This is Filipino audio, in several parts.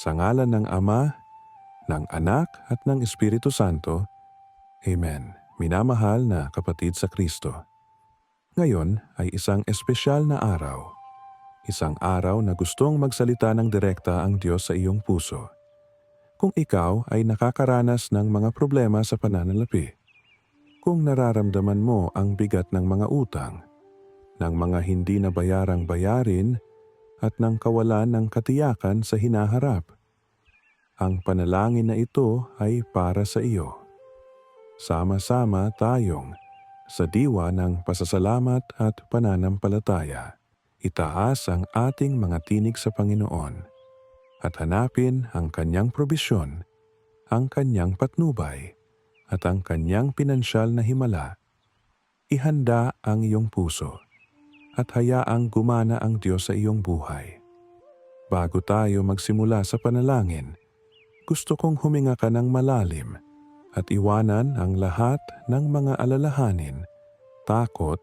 Sa ngalan ng Ama, ng Anak at ng Espiritu Santo. Amen. Minamahal na kapatid sa Kristo. Ngayon ay isang espesyal na araw. Isang araw na gustong magsalita ng direkta ang Diyos sa iyong puso. Kung ikaw ay nakakaranas ng mga problema sa pananalapi, kung nararamdaman mo ang bigat ng mga utang, ng mga hindi nabayarang bayarin at ng kawalan ng katiyakan sa hinaharap, ang panalangin na ito ay para sa iyo. Sama-sama tayong sa diwa ng pasasalamat at pananampalataya. Itaas ang ating mga tinig sa Panginoon at hanapin ang kanyang probisyon, ang kanyang patnubay, at ang kanyang pinansyal na himala. Ihanda ang iyong puso at hayaang gumana ang Diyos sa iyong buhay. Bago tayo magsimula sa panalangin, gusto kong huminga ka ng malalim at iwanan ang lahat ng mga alalahanin, takot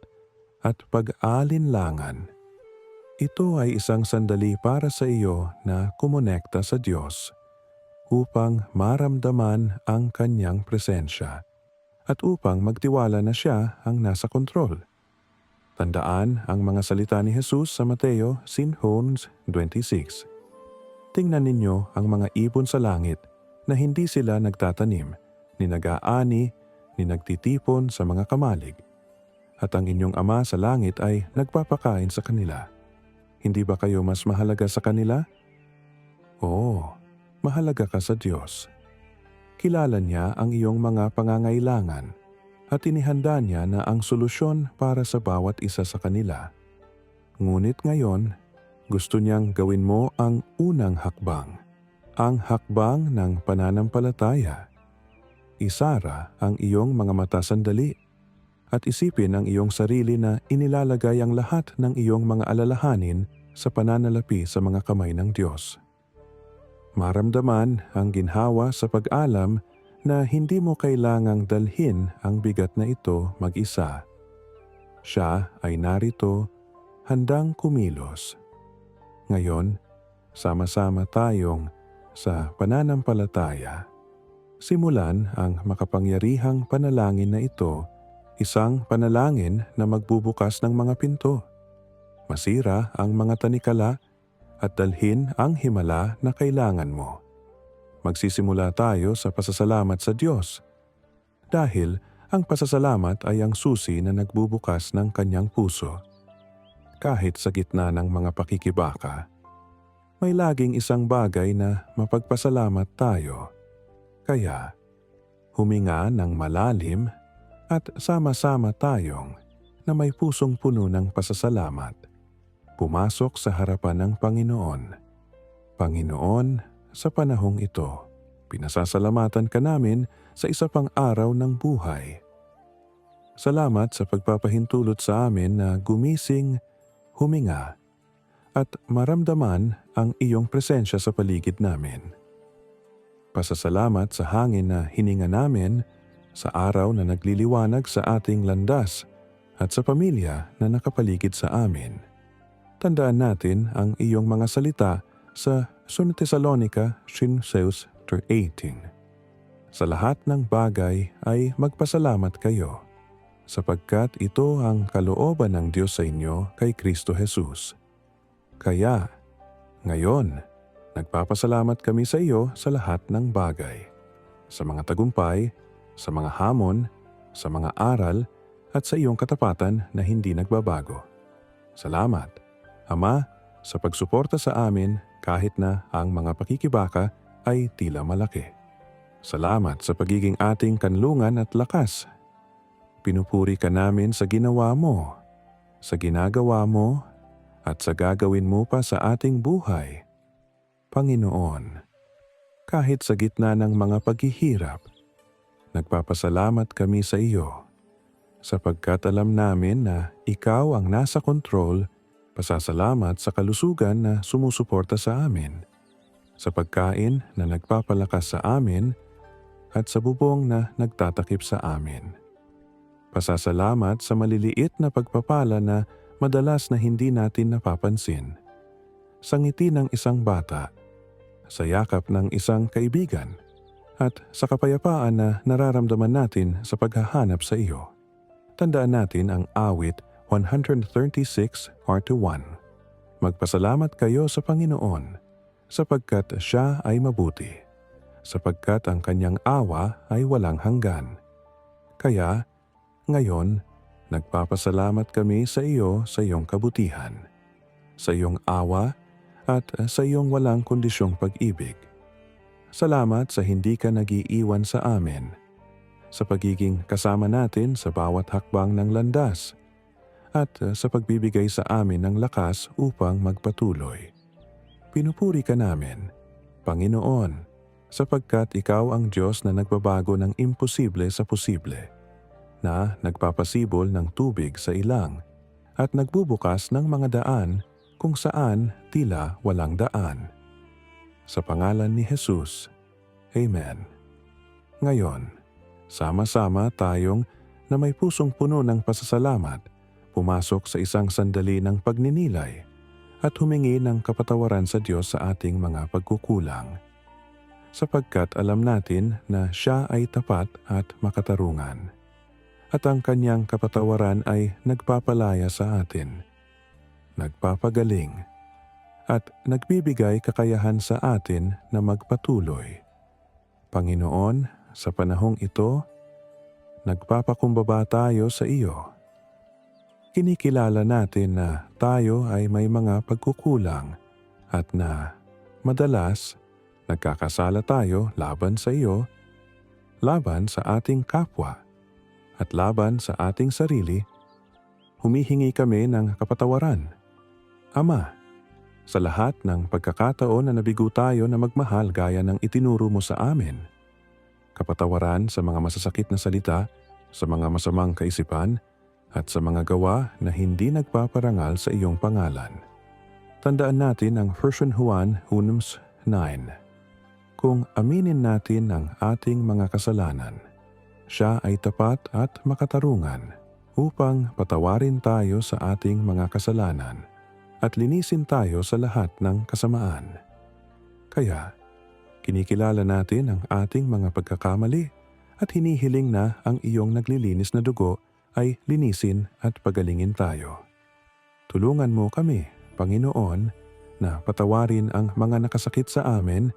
at pag-alinlangan. Ito ay isang sandali para sa iyo na kumonekta sa Diyos upang maramdaman ang Kanyang presensya at upang magtiwala na Siya ang nasa kontrol. Tandaan ang mga salita ni Jesus sa Mateo 5.26. Tingnan ninyo ang mga ibon sa langit na hindi sila nagtatanim, ni nag-aani, ni nagtitipon sa mga kamalig. At ang inyong ama sa langit ay nagpapakain sa kanila. Hindi ba kayo mas mahalaga sa kanila? Oo, mahalaga ka sa Diyos. Kilala niya ang iyong mga pangangailangan at inihanda niya na ang solusyon para sa bawat isa sa kanila. Ngunit ngayon, gusto niyang gawin mo ang unang hakbang, ang hakbang ng pananampalataya. Isara ang iyong mga mata sandali at isipin ang iyong sarili na inilalagay ang lahat ng iyong mga alalahanin sa pananalapi sa mga kamay ng Diyos. Maramdaman ang ginhawa sa pag-alam na hindi mo kailangang dalhin ang bigat na ito mag-isa. Siya ay narito, handang kumilos. Ngayon, sama-sama tayong sa pananampalataya. Simulan ang makapangyarihang panalangin na ito, isang panalangin na magbubukas ng mga pinto. Masira ang mga tanikala at dalhin ang himala na kailangan mo. Magsisimula tayo sa pasasalamat sa Diyos. Dahil ang pasasalamat ay ang susi na nagbubukas ng kanyang puso. Kahit sa gitna ng mga pakikibaka, may laging isang bagay na mapagpasalamat tayo. Kaya, huminga ng malalim at sama-sama tayong na may pusong puno ng pasasalamat. Pumasok sa harapan ng Panginoon. Panginoon, sa panahong ito, pinasasalamatan ka namin sa isa pang araw ng buhay. Salamat sa pagpapahintulot sa amin na gumising, huminga, at maramdaman ang iyong presensya sa paligid namin. Pasasalamat sa hangin na hininga namin, sa araw na nagliliwanag sa ating landas, at sa pamilya na nakapaligid sa amin. Tandaan natin ang iyong mga salita sa Sun Thessalonica Shinseus 18. Sa lahat ng bagay ay magpasalamat kayo, sapagkat ito ang kalooban ng Diyos sa inyo kay Kristo Jesus. Kaya, ngayon, nagpapasalamat kami sa iyo sa lahat ng bagay, sa mga tagumpay, sa mga hamon, sa mga aral, at sa iyong katapatan na hindi nagbabago. Salamat, Ama, sa pagsuporta sa amin kahit na ang mga pakikibaka ay tila malaki. Salamat sa pagiging ating kanlungan at lakas. Pinupuri ka namin sa ginawa mo, sa ginagawa mo, at sa gagawin mo pa sa ating buhay. Panginoon, kahit sa gitna ng mga paghihirap, nagpapasalamat kami sa iyo sapagkat alam namin na ikaw ang nasa kontrol Pasasalamat sa kalusugan na sumusuporta sa amin, sa pagkain na nagpapalakas sa amin, at sa bubong na nagtatakip sa amin. Pasasalamat sa maliliit na pagpapala na madalas na hindi natin napapansin. Sa ngiti ng isang bata, sa yakap ng isang kaibigan, at sa kapayapaan na nararamdaman natin sa paghahanap sa iyo. Tandaan natin ang awit 136 part 1. Magpasalamat kayo sa Panginoon sapagkat siya ay mabuti, sapagkat ang kanyang awa ay walang hanggan. Kaya, ngayon, nagpapasalamat kami sa iyo sa iyong kabutihan, sa iyong awa at sa iyong walang kondisyong pag-ibig. Salamat sa hindi ka nagiiwan sa amin, sa pagiging kasama natin sa bawat hakbang ng landas, at sa pagbibigay sa amin ng lakas upang magpatuloy. Pinupuri ka namin, Panginoon, sapagkat ikaw ang Diyos na nagbabago ng imposible sa posible, na nagpapasibol ng tubig sa ilang, at nagbubukas ng mga daan kung saan tila walang daan. Sa pangalan ni Jesus, Amen. Ngayon, sama-sama tayong na may pusong puno ng pasasalamat, pumasok sa isang sandali ng pagninilay at humingi ng kapatawaran sa Diyos sa ating mga pagkukulang. Sapagkat alam natin na siya ay tapat at makatarungan. At ang kanyang kapatawaran ay nagpapalaya sa atin, nagpapagaling, at nagbibigay kakayahan sa atin na magpatuloy. Panginoon, sa panahong ito, nagpapakumbaba tayo sa iyo. Kinikilala natin na tayo ay may mga pagkukulang at na madalas nagkakasala tayo laban sa iyo, laban sa ating kapwa, at laban sa ating sarili, humihingi kami ng kapatawaran. Ama, sa lahat ng pagkakataon na nabigo tayo na magmahal gaya ng itinuro mo sa amin. Kapatawaran sa mga masasakit na salita, sa mga masamang kaisipan, at sa mga gawa na hindi nagpaparangal sa iyong pangalan. Tandaan natin ang 1 Juan Hunums 9. Kung aminin natin ang ating mga kasalanan, siya ay tapat at makatarungan upang patawarin tayo sa ating mga kasalanan at linisin tayo sa lahat ng kasamaan. Kaya, kinikilala natin ang ating mga pagkakamali at hinihiling na ang iyong naglilinis na dugo ay linisin at pagalingin tayo. Tulungan mo kami, Panginoon, na patawarin ang mga nakasakit sa amin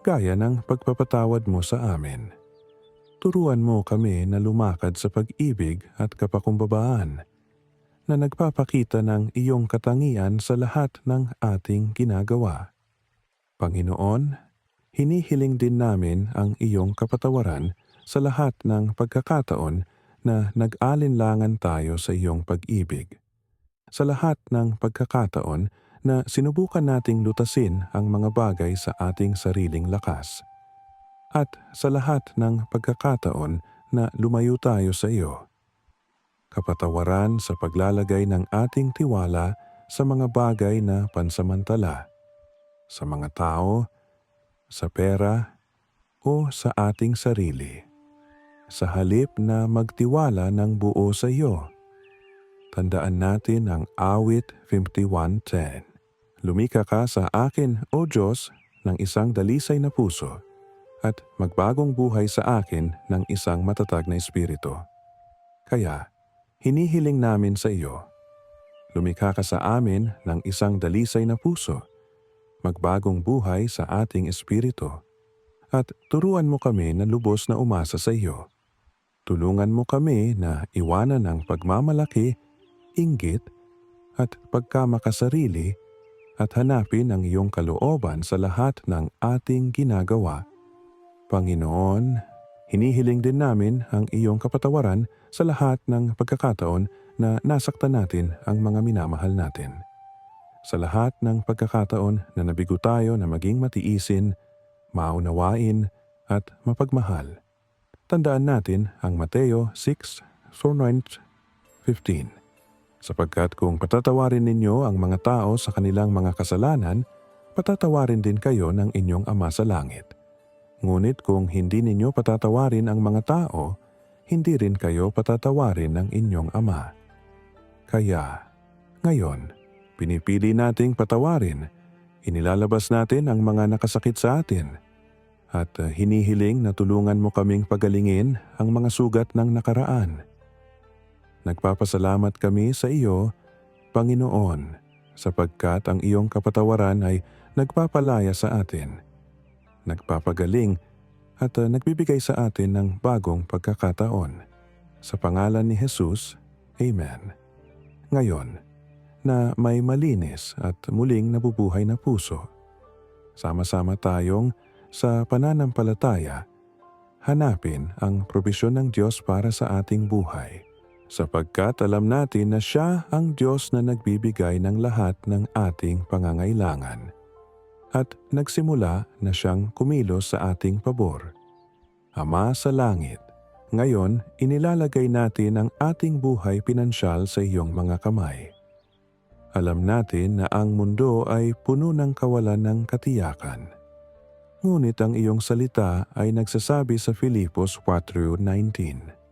gaya ng pagpapatawad mo sa amin. Turuan mo kami na lumakad sa pag-ibig at kapakumbabaan na nagpapakita ng iyong katangian sa lahat ng ating ginagawa. Panginoon, hinihiling din namin ang iyong kapatawaran sa lahat ng pagkakataon na nag-alinlangan tayo sa iyong pag-ibig. Sa lahat ng pagkakataon na sinubukan nating lutasin ang mga bagay sa ating sariling lakas. At sa lahat ng pagkakataon na lumayo tayo sa iyo kapatawaran sa paglalagay ng ating tiwala sa mga bagay na pansamantala, sa mga tao, sa pera, o sa ating sarili. Sa halip na magtiwala ng buo sa iyo. Tandaan natin ang awit 51.10. Lumika ka sa akin, O Diyos, ng isang dalisay na puso at magbagong buhay sa akin ng isang matatag na espiritu. Kaya, hinihiling namin sa iyo. Lumikha ka sa amin ng isang dalisay na puso, magbagong buhay sa ating espiritu, at turuan mo kami na lubos na umasa sa iyo. Tulungan mo kami na iwanan ang pagmamalaki, inggit, at pagkamakasarili at hanapin ang iyong kalooban sa lahat ng ating ginagawa. Panginoon, hinihiling din namin ang iyong kapatawaran sa lahat ng pagkakataon na nasaktan natin ang mga minamahal natin. Sa lahat ng pagkakataon na nabigo tayo na maging matiisin, maunawain at mapagmahal. Tandaan natin ang Mateo 6, 4, 15. Sapagkat kung patatawarin ninyo ang mga tao sa kanilang mga kasalanan, patatawarin din kayo ng inyong Ama sa Langit. Ngunit kung hindi ninyo patatawarin ang mga tao, hindi rin kayo patatawarin ng inyong ama. Kaya, ngayon, pinipili nating patawarin, Inilalabas natin ang mga nakasakit sa atin at uh, hinihiling na tulungan mo kaming pagalingin ang mga sugat ng nakaraan. Nagpapasalamat kami sa iyo, Panginoon, sapagkat ang iyong kapatawaran ay nagpapalaya sa atin, nagpapagaling at uh, nagbibigay sa atin ng bagong pagkakataon. Sa pangalan ni Jesus, Amen. Ngayon, na may malinis at muling nabubuhay na puso, sama-sama tayong sa pananampalataya, hanapin ang probisyon ng Diyos para sa ating buhay sapagkat alam natin na siya ang Diyos na nagbibigay ng lahat ng ating pangangailangan. At nagsimula na siyang kumilos sa ating pabor. Ama sa langit, ngayon inilalagay natin ang ating buhay pinansyal sa iyong mga kamay. Alam natin na ang mundo ay puno ng kawalan ng katiyakan. Ngunit ang iyong salita ay nagsasabi sa Filipos 4.19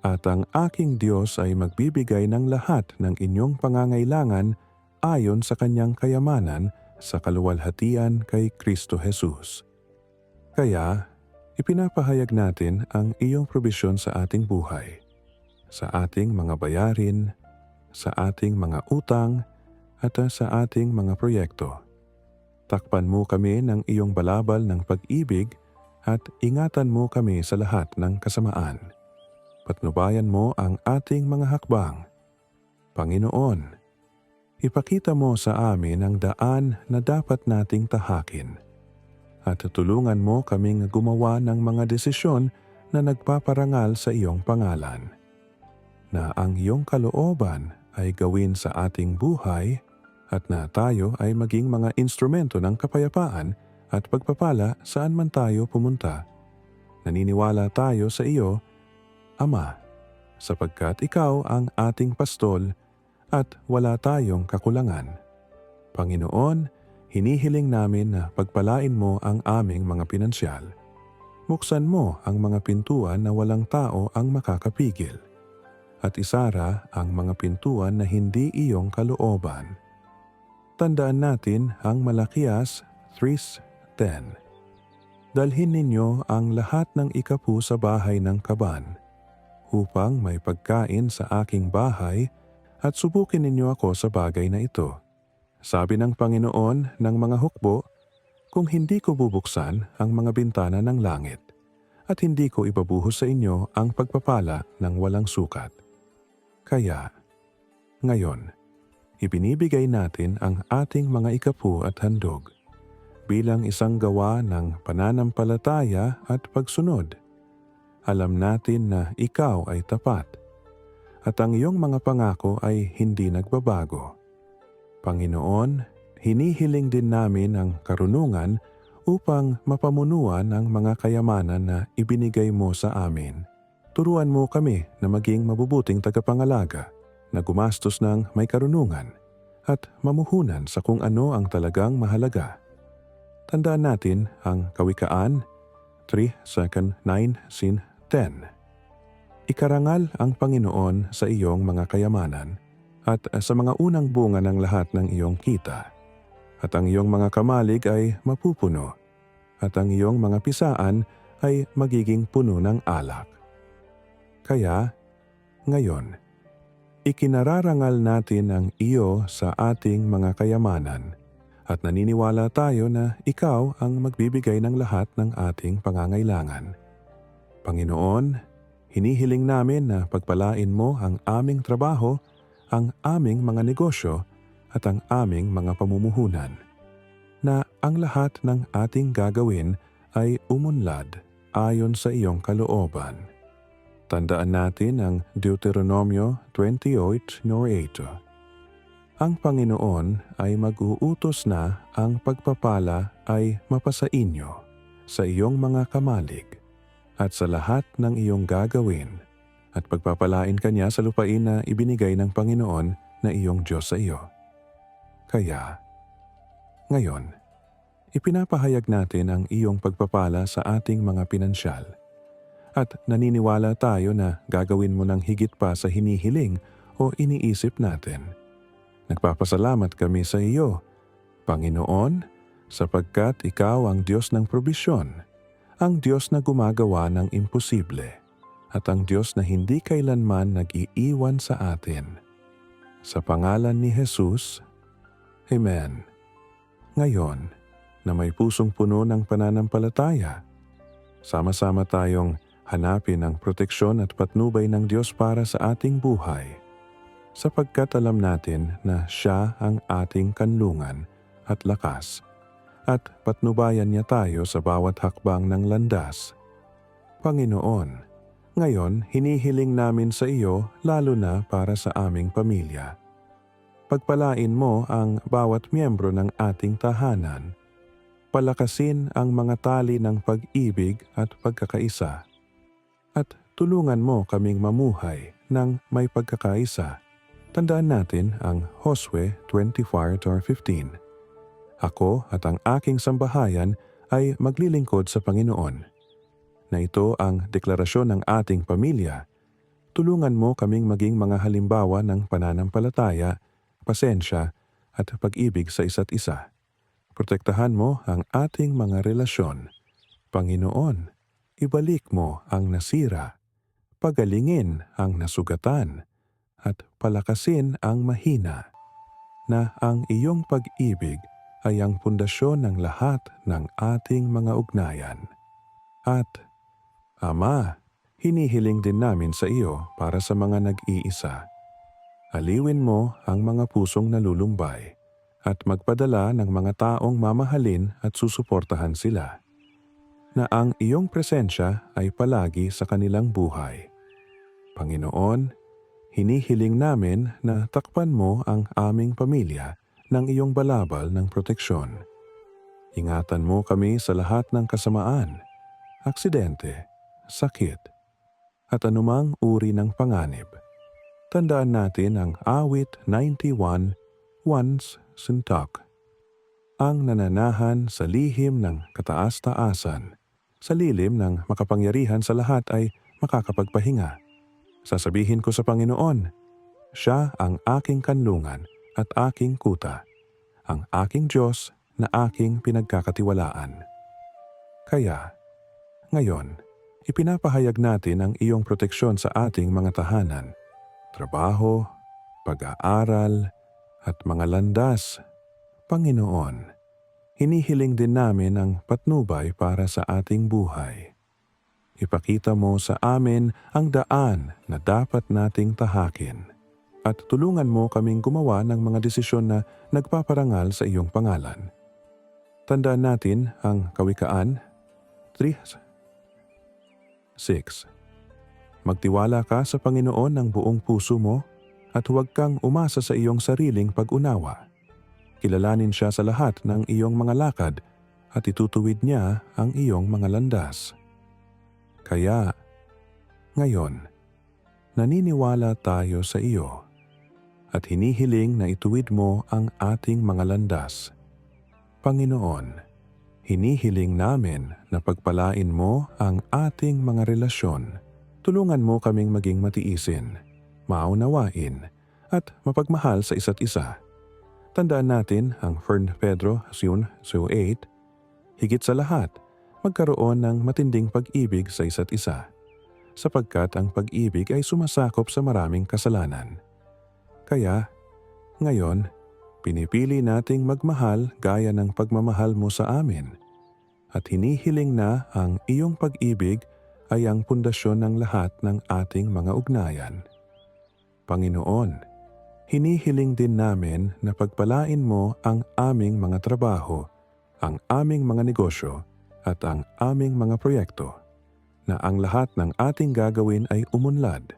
at ang aking Diyos ay magbibigay ng lahat ng inyong pangangailangan ayon sa kanyang kayamanan sa kaluwalhatian kay Kristo Jesus. Kaya, ipinapahayag natin ang iyong probisyon sa ating buhay, sa ating mga bayarin, sa ating mga utang, at sa ating mga proyekto. Takpan mo kami ng iyong balabal ng pag-ibig at ingatan mo kami sa lahat ng kasamaan patnubayan mo ang ating mga hakbang. Panginoon, ipakita mo sa amin ang daan na dapat nating tahakin at tulungan mo kaming gumawa ng mga desisyon na nagpaparangal sa iyong pangalan. Na ang iyong kalooban ay gawin sa ating buhay at na tayo ay maging mga instrumento ng kapayapaan at pagpapala saan man tayo pumunta. Naniniwala tayo sa iyo Ama, sapagkat ikaw ang ating pastol at wala tayong kakulangan. Panginoon, hinihiling namin na pagpalain mo ang aming mga pinansyal. Buksan mo ang mga pintuan na walang tao ang makakapigil at isara ang mga pintuan na hindi iyong kalooban. Tandaan natin ang Malakias 3.10 Dalhin ninyo ang lahat ng ikapu sa bahay ng kaban upang may pagkain sa aking bahay at subukin ninyo ako sa bagay na ito. Sabi ng Panginoon ng mga hukbo, kung hindi ko bubuksan ang mga bintana ng langit at hindi ko ibabuhos sa inyo ang pagpapala ng walang sukat. Kaya, ngayon, ibinibigay natin ang ating mga ikapu at handog bilang isang gawa ng pananampalataya at pagsunod alam natin na ikaw ay tapat at ang iyong mga pangako ay hindi nagbabago. Panginoon, hinihiling din namin ang karunungan upang mapamunuan ang mga kayamanan na ibinigay mo sa amin. Turuan mo kami na maging mabubuting tagapangalaga na gumastos ng may karunungan at mamuhunan sa kung ano ang talagang mahalaga. Tandaan natin ang Kawikaan 3 second 9 sin 10. Ikarangal ang Panginoon sa iyong mga kayamanan at sa mga unang bunga ng lahat ng iyong kita. At ang iyong mga kamalig ay mapupuno at ang iyong mga pisaan ay magiging puno ng alak. Kaya, ngayon, ikinararangal natin ang iyo sa ating mga kayamanan at naniniwala tayo na ikaw ang magbibigay ng lahat ng ating pangangailangan. Panginoon, hinihiling namin na pagpalain mo ang aming trabaho, ang aming mga negosyo at ang aming mga pamumuhunan. Na ang lahat ng ating gagawin ay umunlad ayon sa iyong kalooban. Tandaan natin ang Deuteronomio 28.8. Ang Panginoon ay mag-uutos na ang pagpapala ay mapasa inyo sa iyong mga kamalig at sa lahat ng iyong gagawin at pagpapalain ka niya sa lupain na ibinigay ng Panginoon na iyong Diyos sa iyo. Kaya, ngayon, ipinapahayag natin ang iyong pagpapala sa ating mga pinansyal at naniniwala tayo na gagawin mo ng higit pa sa hinihiling o iniisip natin. Nagpapasalamat kami sa iyo, Panginoon, sapagkat Ikaw ang Diyos ng probisyon, ang Diyos na gumagawa ng imposible, at ang Diyos na hindi kailanman nag-iiwan sa atin. Sa pangalan ni Jesus, Amen. Ngayon, na may pusong puno ng pananampalataya, sama-sama tayong hanapin ang proteksyon at patnubay ng Diyos para sa ating buhay. Sapagkat alam natin na Siya ang ating kanlungan at lakas, at patnubayan niya tayo sa bawat hakbang ng landas. Panginoon, ngayon hinihiling namin sa iyo lalo na para sa aming pamilya. Pagpalain mo ang bawat miyembro ng ating tahanan. Palakasin ang mga tali ng pag-ibig at pagkakaisa. At tulungan mo kaming mamuhay ng may pagkakaisa. Tandaan natin ang Josue 24:15. Ako at ang aking sambahayan ay maglilingkod sa Panginoon. Na ito ang deklarasyon ng ating pamilya. Tulungan mo kaming maging mga halimbawa ng pananampalataya, pasensya at pag-ibig sa isa't isa. Protektahan mo ang ating mga relasyon. Panginoon, ibalik mo ang nasira. Pagalingin ang nasugatan at palakasin ang mahina na ang iyong pag-ibig ay ang pundasyon ng lahat ng ating mga ugnayan. At, Ama, hinihiling din namin sa iyo para sa mga nag-iisa. Aliwin mo ang mga pusong nalulumbay at magpadala ng mga taong mamahalin at susuportahan sila. Na ang iyong presensya ay palagi sa kanilang buhay. Panginoon, hinihiling namin na takpan mo ang aming pamilya ng iyong balabal ng proteksyon. Ingatan mo kami sa lahat ng kasamaan, aksidente, sakit, at anumang uri ng panganib. Tandaan natin ang awit 91, once sintak. Ang nananahan sa lihim ng kataas-taasan, sa lilim ng makapangyarihan sa lahat ay makakapagpahinga. Sasabihin ko sa Panginoon, Siya ang aking kanlungan at aking kuta, ang aking Diyos na aking pinagkakatiwalaan. Kaya, ngayon, ipinapahayag natin ang iyong proteksyon sa ating mga tahanan, trabaho, pag-aaral, at mga landas. Panginoon, hinihiling din namin ang patnubay para sa ating buhay. Ipakita mo sa amin ang daan na dapat nating tahakin at tulungan mo kaming gumawa ng mga desisyon na nagpaparangal sa iyong pangalan. Tandaan natin ang Kawikaan 3. 6. Magtiwala ka sa Panginoon ng buong puso mo at huwag kang umasa sa iyong sariling pag-unawa. Kilalanin siya sa lahat ng iyong mga lakad at itutuwid niya ang iyong mga landas. Kaya, ngayon, naniniwala tayo sa iyo at hinihiling na ituwid mo ang ating mga landas. Panginoon, hinihiling namin na pagpalain mo ang ating mga relasyon. Tulungan mo kaming maging matiisin, maunawain, at mapagmahal sa isa't isa. Tandaan natin ang 1 Pedro 8, higit sa lahat, magkaroon ng matinding pag-ibig sa isa't isa, sapagkat ang pag-ibig ay sumasakop sa maraming kasalanan. Kaya, ngayon, pinipili nating magmahal gaya ng pagmamahal mo sa amin at hinihiling na ang iyong pag-ibig ay ang pundasyon ng lahat ng ating mga ugnayan. Panginoon, hinihiling din namin na pagpalain mo ang aming mga trabaho, ang aming mga negosyo, at ang aming mga proyekto, na ang lahat ng ating gagawin ay umunlad,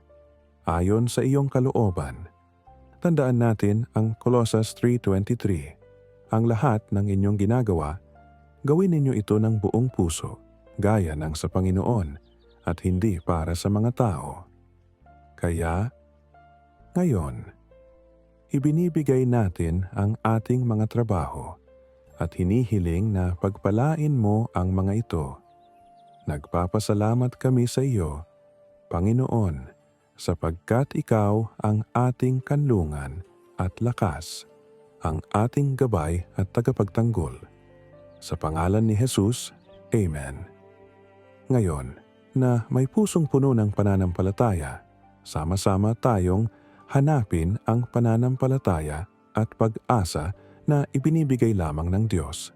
ayon sa iyong kalooban. Tandaan natin ang Colossus 3.23. Ang lahat ng inyong ginagawa, gawin ninyo ito ng buong puso, gaya ng sa Panginoon, at hindi para sa mga tao. Kaya, ngayon, ibinibigay natin ang ating mga trabaho at hinihiling na pagpalain mo ang mga ito. Nagpapasalamat kami sa iyo, Panginoon, sapagkat ikaw ang ating kanlungan at lakas. ang ating gabay at tagapagtanggol. Sa pangalan ni Jesus, Amen. Ngayon, na may pusong puno ng pananampalataya, sama-sama tayong hanapin ang pananampalataya at pag-asa na ibinibigay lamang ng Diyos.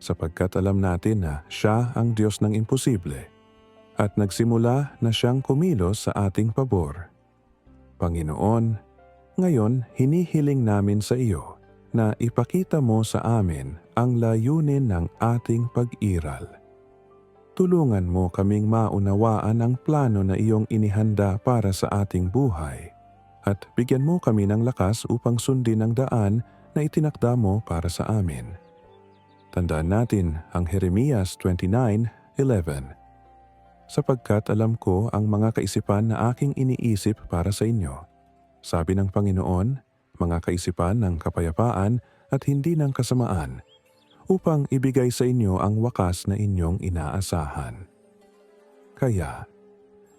Sapagkat alam natin na Siya ang Diyos ng imposible at nagsimula na siyang kumilos sa ating pabor. Panginoon, ngayon hinihiling namin sa iyo na ipakita mo sa amin ang layunin ng ating pag-iral. Tulungan mo kaming maunawaan ang plano na iyong inihanda para sa ating buhay at bigyan mo kami ng lakas upang sundin ang daan na itinakda mo para sa amin. Tandaan natin ang Jeremias 29:11. Sapagkat alam ko ang mga kaisipan na aking iniisip para sa inyo. Sabi ng Panginoon, mga kaisipan ng kapayapaan at hindi ng kasamaan, upang ibigay sa inyo ang wakas na inyong inaasahan. Kaya,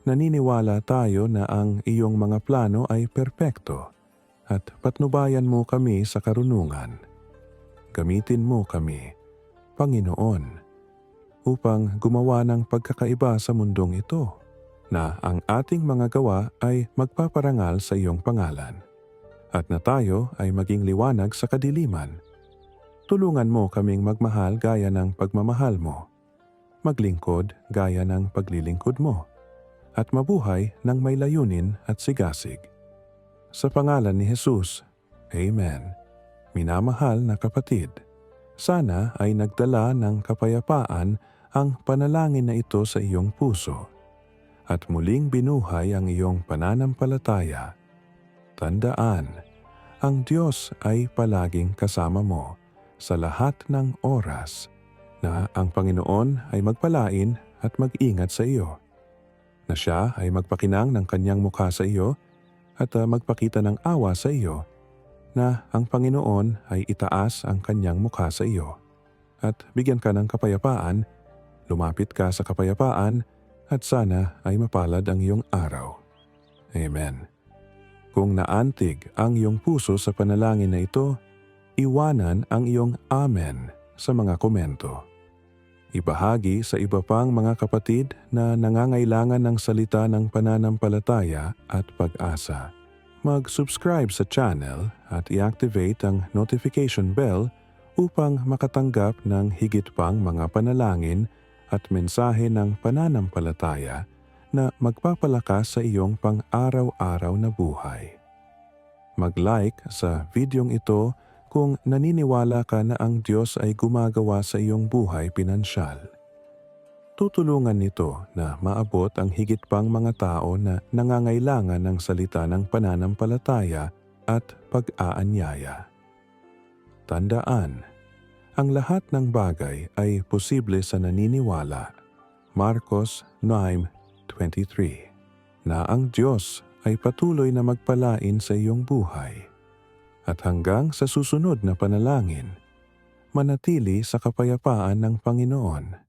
naniniwala tayo na ang iyong mga plano ay perpekto at patnubayan mo kami sa karunungan. Gamitin mo kami, Panginoon, upang gumawa ng pagkakaiba sa mundong ito na ang ating mga gawa ay magpaparangal sa iyong pangalan at na tayo ay maging liwanag sa kadiliman. Tulungan mo kaming magmahal gaya ng pagmamahal mo, maglingkod gaya ng paglilingkod mo, at mabuhay ng may layunin at sigasig. Sa pangalan ni Jesus, Amen. Minamahal na kapatid, sana ay nagdala ng kapayapaan ang panalangin na ito sa iyong puso at muling binuhay ang iyong pananampalataya. Tandaan, ang Diyos ay palaging kasama mo sa lahat ng oras na ang Panginoon ay magpalain at mag-ingat sa iyo. Na siya ay magpakinang ng kanyang mukha sa iyo at uh, magpakita ng awa sa iyo na ang Panginoon ay itaas ang kanyang mukha sa iyo at bigyan ka ng kapayapaan, lumapit ka sa kapayapaan at sana ay mapalad ang iyong araw. Amen. Kung naantig ang iyong puso sa panalangin na ito, iwanan ang iyong Amen sa mga komento. Ibahagi sa iba pang mga kapatid na nangangailangan ng salita ng pananampalataya at pag-asa. Mag-subscribe sa channel at i-activate ang notification bell upang makatanggap ng higit pang mga panalangin at mensahe ng pananampalataya na magpapalakas sa iyong pang-araw-araw na buhay. Mag-like sa videong ito kung naniniwala ka na ang Diyos ay gumagawa sa iyong buhay pinansyal. Tutulungan nito na maabot ang higit pang mga tao na nangangailangan ng salita ng pananampalataya at pag-aanyaya. Tandaan, ang lahat ng bagay ay posible sa naniniwala. Marcos 9.23 Na ang Diyos ay patuloy na magpalain sa iyong buhay. At hanggang sa susunod na panalangin, manatili sa kapayapaan ng Panginoon